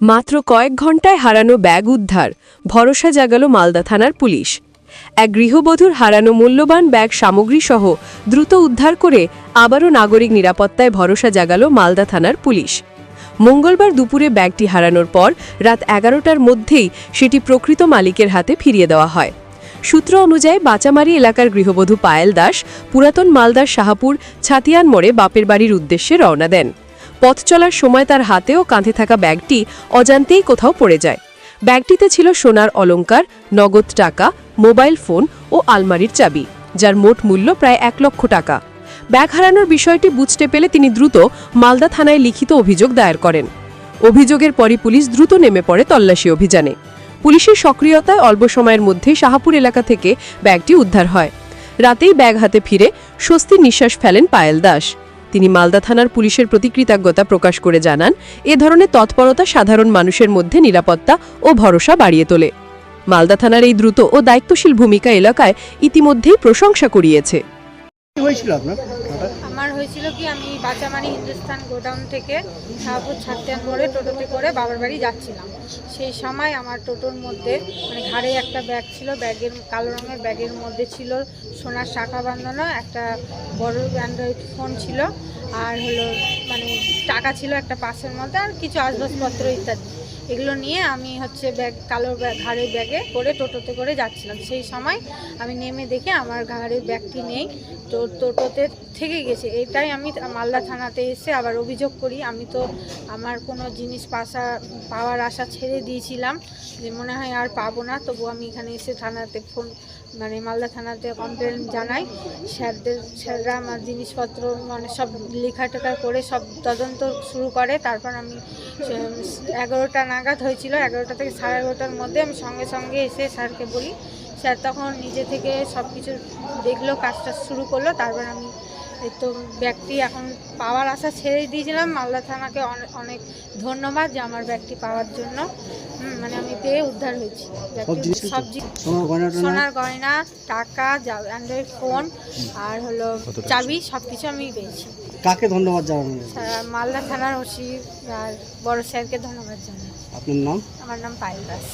মাত্র কয়েক ঘন্টায় হারানো ব্যাগ উদ্ধার, ভরসা জাগালো মালদা থানার পুলিশ। এক গৃহবধূর হারানো মূল্যবান ব্যাগ সামগ্রীসহ দ্রুত উদ্ধার করে আবারও নাগরিক নিরাপত্তায় ভরসা জাগালো মালদা থানার পুলিশ। মঙ্গলবার দুপুরে ব্যাগটি হারানোর পর রাত এগারোটার মধ্যেই সেটি প্রকৃত মালিকের হাতে ফিরিয়ে দেওয়া হয়। সূত্র অনুযায়ী বাঁচামারি এলাকার গৃহবধূ পায়েল দাস পুরাতন মালদার শাহাপুর ছাতিয়ান মোড়ে বাপের বাড়ির উদ্দেশ্যে রওনা দেন। পথ চলার সময় তার হাতে ও কাঁধে থাকা ব্যাগটি অজান্তেই কোথাও পড়ে যায়। ব্যাগটিতে ছিল সোনার অলংকার, নগদ টাকা, মোবাইল ফোন ও আলমারির চাবি, যার মোট মূল্য প্রায় এক লক্ষ টাকা। ব্যাগ হারানোর বিষয়টি বুঝতে পেলে তিনি দ্রুত মালদা থানায় লিখিত অভিযোগ দায়ের করেন। অভিযোগের পরই পুলিশ দ্রুত নেমে পড়ে তল্লাশি অভিযানে। পুলিশের সক্রিয়তায় অল্প সময়ের মধ্যেই শাহাপুর এলাকা থেকে ব্যাগটি উদ্ধার হয়। রাতেই ব্যাগ হাতে ফিরে স্বস্তির নিঃশ্বাস ফেলেন পায়েল দাস। তিনি মালদা থানার পুলিশের প্রতি কৃতজ্ঞতা প্রকাশ করে জানান, এ ধরনের তৎপরতা সাধারণ মানুষের মধ্যে নিরাপত্তা ও ভরসা বাড়িয়ে তোলে। মালদা থানার এই দ্রুত ও দায়িত্বশীল ভূমিকা এলাকায় ইতিমধ্যেই প্রশংসা করিয়েছে হয়েছিল কি, আমি বাঁচামানি হিন্দুস্তান গোডাউন থেকে শাহপুর ছাত্রান মোড়ে টোটোতে করে বাবার বাড়ি যাচ্ছিলাম। সেই সময় আমার টোটোর মধ্যে মানে ঘাড়ে একটা ব্যাগ ছিল, ব্যাগের, কালো রঙের ব্যাগের মধ্যে ছিল সোনার শাখা বান্ধানো একটা বড় অ্যান্ড্রয়েড ফোন ছিল, আর হলো টাকা ছিল একটা পাশের মধ্যে আর কিছু আসবাবপত্র ইত্যাদি। এগুলো নিয়ে আমি হচ্ছে ব্যাগ, কালো ব্যাগ, ঘাড়ের ব্যাগে করে টোটোতে করে যাচ্ছিলাম। সেই সময় আমি নেমে দেখে আমার ঘাড়ের ব্যাগটি নেই, তো টোটোতে থেকে গেছে। এটাই আমি মালদা থানাতে এসে আবার অভিযোগ করি। আমি তো আমার কোনো জিনিস পাশা, পাওয়ার আশা ছেড়ে দিয়েছিলাম যে মনে হয় আর পাবো না। তবু আমি এখানে এসে থানাতে ফোন মানে মালদা থানাতে কমপ্লেন জানাই। স্যারদের, স্যাররা আমার জিনিসপত্র মানে সব লেখা টেখা করে সব তদন্ত শুরু করে। তারপর আমি, এগারোটা নাগাদ হয়েছিল, এগারোটা থেকে সাড়ে এগারোটার মধ্যে আমি সঙ্গে সঙ্গে এসে স্যারকে বলি। স্যার তখন নিজে থেকে সব কিছু দেখল, কাজটা শুরু করল। তারপর আমি তো ব্যাগটি এখন পাওয়ার আশা ছেড়ে দিয়েছিলাম। মালদা থানাকে অনেক ধন্যবাদ যে আমার ব্যাগটি পাওয়ার জন্য। মানে আমি পেয়ে উদ্ধার হয়েছি। সব সোনার গয়না টাকা অ্যান্ড্রয়েড ফোন আর হলো চাবি সব কিছু আমি পেয়েছি। কাকে ধন্যবাদ জানাবেন? মালদা থানার ওসি আর বড় স্যারকে ধন্যবাদ জানাই। আপনার নাম? আমার নাম পায়েল দাস।